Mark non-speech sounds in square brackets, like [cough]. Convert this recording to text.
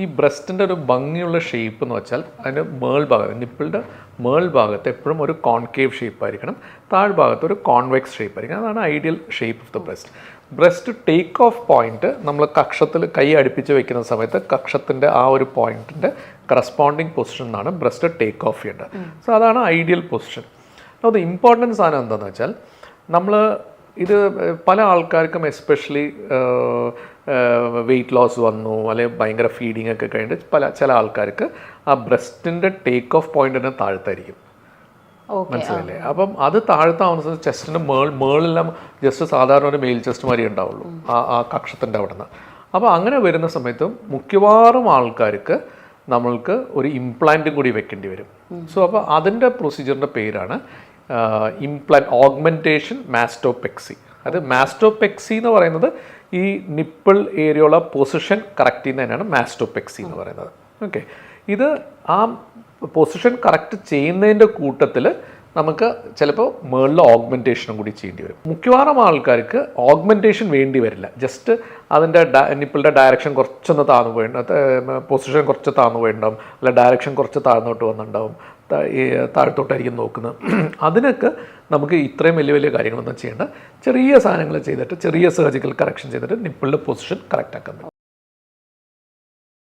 ഈ ബ്രസ്റ്റിന്റെ ഒരു ഭംഗിയുള്ള ഷേപ്പ് എന്ന് വെച്ചാൽ അതിന്റെ മേൾ ഭാഗം നിപ്പിളുടെ മേൾ ഭാഗത്ത് എപ്പോഴും ഒരു കോൺകേവ് ഷേപ്പ് ആയിരിക്കണം. താഴ്ഭാഗത്ത് ഒരു കോൺവെക്സ് ഷേപ്പ് ആയിരിക്കണം. അതാണ് ideal shape of the breast breast take off point നമ്മൾ കക്ഷത്തിൽ കൈ അടുപ്പിച്ച് വെക്കുന്ന സമയത്ത് കക്ഷത്തിന്റെ ആ ഒരു പോയിന്റിന്റെ കറസ്പോണ്ടിങ് പൊസിഷൻ എന്നാണ് ബ്രസ്റ്റ് ടേക്ക് ഓഫ് ചെയ്യേണ്ടത്. സോ അതാണ് ഐഡിയൽ പൊസിഷൻ അത് ഇമ്പോർട്ടന്റ് സാധനം എന്താണെന്ന് വെച്ചാൽ നമ്മൾ ഇത് പല ആൾക്കാർക്കും എസ്പെഷ്യലി വെയിറ്റ് ലോസ് വന്നു അല്ലെങ്കിൽ ഭയങ്കര ഫീഡിങ് ഒക്കെ കഴിഞ്ഞിട്ട് പല ചില ആൾക്കാർക്ക് ആ ബ്രസ്റ്റിന്റെ ടേക്ക് ഓഫ് പോയിന്റിനെ താഴ്ത്തായിരിക്കും. മനസ്സിലായില്ലേ? അപ്പം അത് താഴ്ത്താവുന്ന ചെസ്റ്റിന് മേൾ മേളെല്ലാം ജസ്റ്റ് സാധാരണ ഒരു മെയിൽ ചെസ്റ്റ് മാതിരി ഉണ്ടാവുള്ളൂ ആ ആ കക്ഷത്തിന്റെ അവിടെ നിന്ന് അപ്പോൾ അങ്ങനെ വരുന്ന സമയത്തും മിക്കവാറും ആൾക്കാർക്ക് നമ്മൾക്ക് ഒരു ഇംപ്ലാന്റും കൂടി വെക്കേണ്ടി വരും. സോ അപ്പോൾ അതിന്റെ പ്രൊസീജിയറിന്റെ പേരാണ് ഇംപ്ലാന്റ് ഓഗ്മെന്റേഷൻ മാസ്റ്റോപെക്സി അത് മാസ്റ്റോപെക്സി എന്ന് പറയുന്നത് ഈ നിപ്പിൾ ഏരിയയുള്ള പൊസിഷൻ കറക്റ്റ് ചെയ്യുന്നതിനാണ് മാസ്റ്റോപെക്സി എന്ന് പറയുന്നത്. ഓക്കെ. ഇത് ആ പൊസിഷൻ കറക്റ്റ് ചെയ്യുന്നതിന്റെ കൂട്ടത്തിൽ നമുക്ക് ചിലപ്പോൾ മേളിൽ ഓഗ്മെന്റേഷനും കൂടി ചെയ്യേണ്ടി വരും. മിക്കവാറും ആൾക്കാർക്ക് ഓഗ്മെന്റേഷൻ വേണ്ടി വരില്ല. ജസ്റ്റ് അതിന്റെ നിപ്പിളുടെ ഡയറക്ഷൻ കുറച്ചൊന്ന് താഴ്ന്നു പോയിട്ടുണ്ടാവും പൊസിഷൻ കുറച്ച് താഴ്ന്നു പോയിട്ടുണ്ടാവും. അല്ല ഡയറക്ഷൻ കുറച്ച് താഴ്ന്നോട്ട് വന്നിട്ടുണ്ടാവും. താഴ്ത്തോട്ടായിരിക്കും നോക്കുന്നത്. [clears throat] അതിനൊക്കെ നമുക്ക് ഇത്രയും വലിയ വലിയ കാര്യങ്ങളൊന്നും ചെയ്യേണ്ട. ചെറിയ സാധനങ്ങൾ ചെയ്തിട്ട് ചെറിയ സർജിക്കൽ കറക്ഷൻ ചെയ്തിട്ട് നിപ്പിളിന്റെ പൊസിഷൻ കറക്റ്റ് ആക്കാൻ